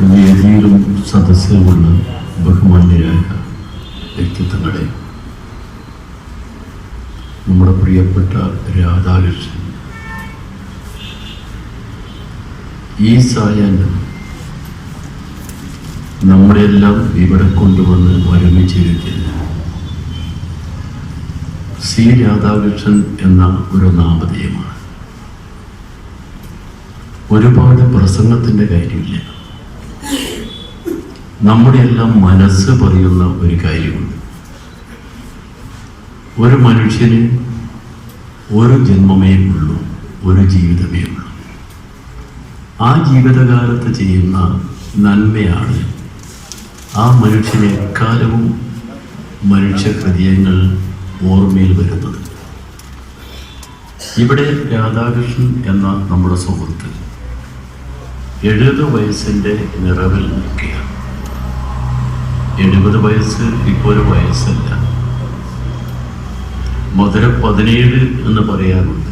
വേദിയിലും സദസ്സിലുമുള്ള ബഹുമാന്യരായ വ്യക്തിത്വങ്ങളെ. നമ്മുടെ പ്രിയപ്പെട്ട രാധാകൃഷ്ണൻ. ഈ സായാഹ്നം നമ്മളെല്ലാം ഇവിടെ കൊണ്ടുവന്ന് ഒരുമിച്ചിരിക്കുന്നു. സി രാധാകൃഷ്ണൻ എന്ന ഒരു നാമധേയമാണ്. ഒരുപാട് പ്രസംഗത്തിന്റെ കാര്യമില്ല. നമ്മുടെ എല്ലാം മനസ്സ് പറയുന്ന ഒരു കാര്യമുണ്ട്. ഒരു മനുഷ്യന് ഒരു ജന്മമേ ഉള്ളൂ ഒരു ജീവിതമേ ഉള്ളൂ. ആ ജീവിതകാലത്ത് ചെയ്യുന്ന നന്മയാണ് ആ മനുഷ്യനെ എക്കാലവും മനുഷ്യ ഹൃദയങ്ങൾ ഓർമ്മയിൽ വരുന്നത്. ഇവിടെ രാധാകൃഷ്ണൻ എന്ന നമ്മുടെ സുഹൃത്ത് എഴുപത് വയസ്സിന്റെ നിറവിൽ നിൽക്കുകയാണ്. എഴുപത് വയസ്സ് ഇപ്പോൾ ഒരു വയസ്സല്ല. മധുര പതിനേഴ് എന്ന് പറയാറുണ്ട്.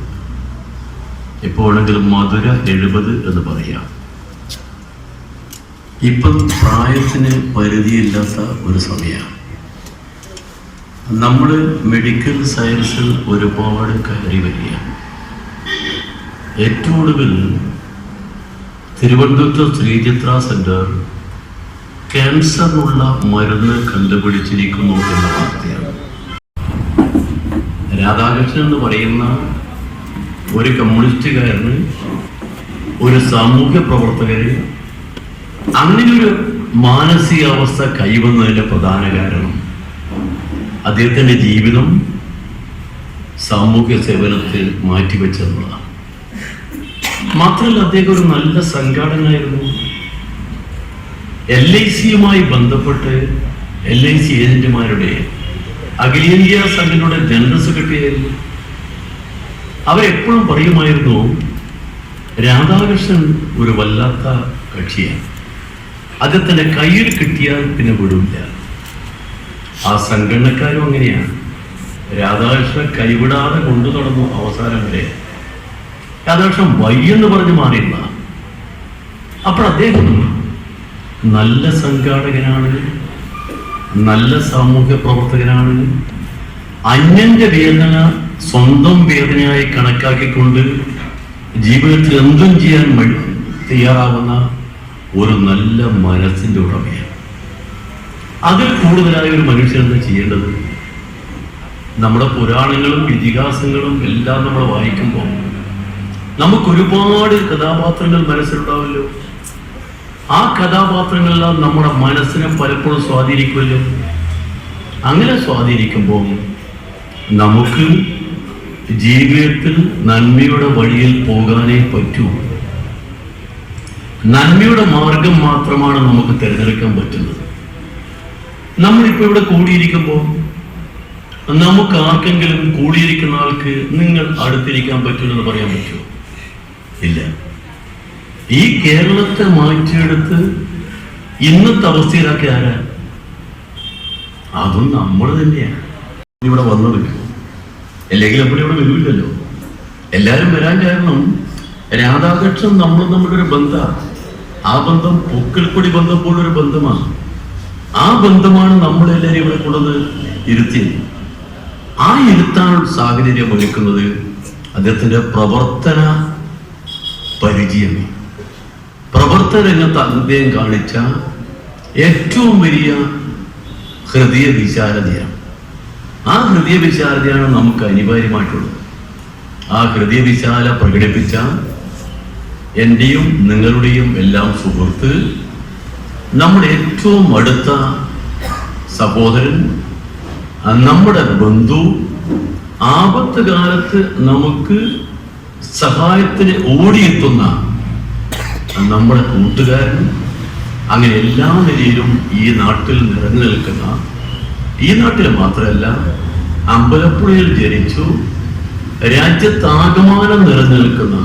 എപ്പോഴെങ്കിലും മധുര എഴുപത് എന്ന് പറയാം. ഇപ്പം പ്രായത്തിന് പരിധിയില്ലാത്ത ഒരു സമയമാണ് നമ്മൾ മെഡിക്കൽ സയൻസിൽ ഒരുപാട് കയറി വരിക ഏറ്റവും ഒടുവിൽ തിരുവനന്തപുരത്ത് ശ്രീചിത്ര സെന്റർ ക്യാൻസറിനുള്ള മരുന്ന് കണ്ടുപിടിച്ചിരിക്കുന്നു എന്ന വാർത്തയാണ്. രാധാകൃഷ്ണൻ എന്ന് പറയുന്ന ഒരു കമ്മ്യൂണിസ്റ്റുകാരന് ഒരു സാമൂഹ്യ പ്രവർത്തകന് അങ്ങനെയൊരു മാനസികാവസ്ഥ കൈവന്നതിന്റെ പ്രധാന കാരണം അദ്ദേഹത്തിന്റെ ജീവിതം സാമൂഹ്യ സേവനത്തിൽ മാറ്റിവെച്ചെന്നുള്ളതാണ്. മാത്രമല്ല അദ്ദേഹം ഒരു നല്ല സംഘാടകനായിരുന്നു. എൽ ഐ സിയുമായി ബന്ധപ്പെട്ട് എൽ ഐ സി ഏജന്റുമാരുടെ അഖിലേന്ത്യാ സംഘടനയുടെ ജനറൽ സെക്രട്ടറി ആയിരുന്നു. അവരെപ്പോഴും പറയുമായിരുന്നു രാധാകൃഷ്ണൻ ഒരു വല്ലാത്ത കക്ഷിയാണ്. അദ്ദേഹത്തിന്റെ കയ്യിൽ കിട്ടിയാൽ പിന്നെ വിടില്ല. ആ സംഘടനക്കാരും അങ്ങനെയാണ്. രാധാകൃഷ്ണൻ കൈവിടാതെ കൊണ്ടു നടന്നു അവസാനം വരെ. രാധാകൃഷ്ണൻ വയ്യെന്ന് പറഞ്ഞ് മാറിയില്ല. അപ്പോൾ അദ്ദേഹം നല്ല സംഘാടകനാണ് നല്ല സാമൂഹ്യ പ്രവർത്തകനാണ്. അന്യന്റെ വേദന സ്വന്തം വേദനയായി കണക്കാക്കിക്കൊണ്ട് ജീവിതത്തിൽ എന്തും ചെയ്യാൻ തയ്യാറാവുന്ന ഒരു നല്ല മനസ്സിന്റെ ഉടമയാണ്. അതിൽ കൂടുതലായ ഒരു മനുഷ്യൻ എന്താ ചെയ്യേണ്ടത്? നമ്മുടെ പുരാണങ്ങളും ഇതിഹാസങ്ങളും എല്ലാം നമ്മൾ വായിക്കുമ്പോൾ നമുക്ക് ഒരുപാട് കഥാപാത്രങ്ങൾ മനസ്സിലുണ്ടാവല്ലോ. ആ കഥാപാത്രങ്ങളെല്ലാം നമ്മുടെ മനസ്സിനെ പലപ്പോഴും സ്വാധീനിക്കുമല്ലോ? അങ്ങനെ സ്വാധീനിക്കുമ്പോൾ നമുക്ക് ജീവിതത്തിൽ നന്മയുടെ വഴിയിൽ പോകാനേ പറ്റൂ. നന്മയുടെ മാർഗം മാത്രമാണ് നമുക്ക് തിരഞ്ഞെടുക്കാൻ പറ്റുന്നത്. നമ്മളിപ്പോ ഇവിടെ കൂടിയിരിക്കുമ്പോൾ നമുക്ക് ആർക്കെങ്കിലും കൂടിയിരിക്കുന്ന ആൾക്ക് നിങ്ങൾ അടുത്തിരിക്കാൻ പറ്റുമെന്ന് പറയാൻ പറ്റുമോ? ഇല്ല. ഈ കേരളത്തെ മാറ്റിയെടുത്ത് ഇന്നത്തെ അവസ്ഥയിലാക്കി ആരാ? അതും നമ്മൾ തന്നെയാണ്. ഇവിടെ വന്നത് അല്ലെങ്കിൽ നമ്മൾ ഇവിടെ വരില്ലല്ലോ. എല്ലാരും വരാൻ കാരണം രാധാകൃഷ്ണൻ നമ്മൾ നമ്മുടെ ഒരു ആ ബന്ധം പൊക്കിൾക്കൊടി ബന്ധം പോലൊരു ബന്ധമാണ്. ആ ബന്ധമാണ് നമ്മളെല്ലാവരും ഇവിടെ കൊണ്ടത് ഇരുത്തിയത്. ആ ഇരുത്താൻ സാഹചര്യം ഒരുക്കുന്നത് അദ്ദേഹത്തിന്റെ പ്രവർത്തന പരിചയമേ പ്രവർത്തന രംഗത്ത് അദ്ദേഹം കാണിച്ച ഏറ്റവും വലിയ ഹൃദയ വിശാലതയാണ് ആ ഹൃദയ വിശാലതയാണ് നമുക്ക് അനിവാര്യമായിട്ടുള്ളത്. ആ ഹൃദയ വിശാല പ്രകടിപ്പിച്ച എന്റെയും നിങ്ങളുടെയും എല്ലാം സുഹൃത്ത് നമ്മുടെ ഏറ്റവും അടുത്ത സഹോദരൻ നമ്മുടെ ബന്ധു ആപത്ത് കാലത്ത് നമുക്ക് സഹായത്തിന് ഓടിയെത്തുന്ന നമ്മുടെ കൂട്ടുകാരനും അങ്ങനെ എല്ലാ നിലയിലും ഈ നാട്ടിൽ നിറഞ്ഞു നിൽക്കുന്ന ഈ നാട്ടിൽ മാത്രമല്ല അമ്പലപ്പുഴയിൽ ജനിച്ചു രാജ്യത്താകമാനം നിറഞ്ഞു നിൽക്കുന്ന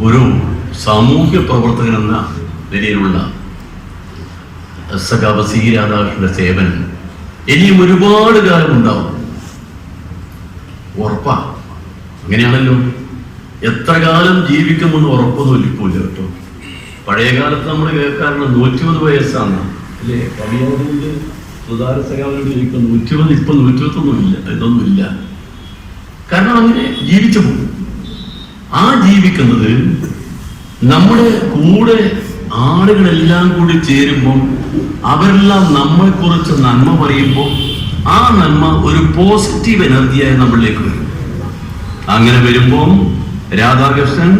ഒരു സാമൂഹ്യ പ്രവർത്തകൻ എന്ന നിലയിലുള്ള സഖാവ് സി രാധാകൃഷ്ണന്റെ സേവനം ഇനിയും ഒരുപാട് കാലം ഉണ്ടാവും. ഉറപ്പാ. അങ്ങനെയാണല്ലോ. എത്ര കാലം ജീവിക്കുമെന്ന് ഉറപ്പൊന്നും ഇരിക്കൂല കേട്ടോ. പഴയ കാലത്ത് നമ്മൾ കേൾക്കാറുണ്ട് നൂറ്റിപത് വയസ്സാണ് അല്ലേ കവിയോട് സുധാര സഖാവിനോട് ചോദിക്കും നൂറ്റിപത് ഇപ്പൊ ഇതൊന്നും ഇല്ല കാരണം അങ്ങനെ ജീവിച്ചു പോകും. ആ ജീവിക്കുന്നത് നമ്മുടെ കൂടെ ആളുകളെല്ലാം കൂടി ചേരുമ്പോൾ അവരെല്ലാം നമ്മളെ കുറിച്ച് നന്മ പറയുമ്പോൾ ആ നന്മ ഒരു പോസിറ്റീവ് എനർജിയായി നമ്മളിലേക്ക് വരും. അങ്ങനെ വരുമ്പോൾ രാധാകൃഷ്ണൻ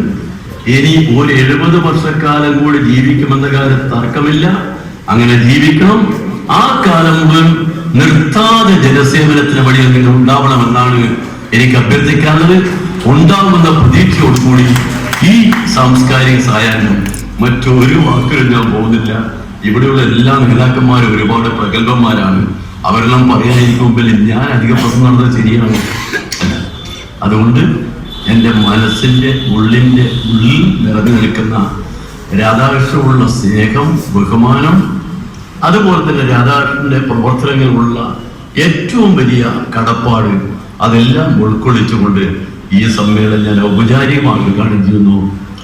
ഇനി ഒരു എഴുപത് വർഷക്കാലം കൂടി ജീവിക്കുമെന്ന കാര്യം തർക്കമില്ല. അങ്ങനെ ജീവിക്കണം. ആ കാലം മുഴുവൻ നിർത്താതെ ജനസേവനത്തിന് വഴി നിങ്ങൾ ഉണ്ടാവണമെന്നാണ് എനിക്ക് അഭ്യർത്ഥിക്കാനുള്ളത്. ഉണ്ടാവുമെന്ന പ്രതീക്ഷയോടുകൂടി ഈ സാംസ്കാരിക സായാഹ്നം മറ്റൊരു വാക്കുകൾ ഞാൻ പോകുന്നില്ല. ഇവിടെയുള്ള എല്ലാ നേതാക്കന്മാരും ഒരുപാട് പ്രഗത്ഭന്മാരാണ്. അവരെല്ലാം പറയാനിരിക്കും മുമ്പിൽ ഞാൻ അധികം പ്രശ്നം നടന്നത് ശരിയാണ്. അതുകൊണ്ട് എന്റെ മനസ്സിന്റെ ഉള്ളിന്റെ ഉള്ളിൽ നിറഞ്ഞു നിൽക്കുന്ന രാധാകൃഷ്ണനുള്ള സ്നേഹം ബഹുമാനം അതുപോലെ തന്നെ രാധാകൃഷ്ണന്റെ പ്രവർത്തനങ്ങളുള്ള ഏറ്റവും വലിയ കടപ്പാട് അതെല്ലാം ഉൾക്കൊള്ളിച്ചുകൊണ്ട് ഈ സമ്മേളനം ഞാൻ ഔപചാരികമായി ചെയ്യുന്നു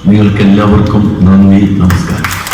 നിങ്ങൾക്ക് എല്ലാവർക്കും നന്ദി നമസ്കാരം.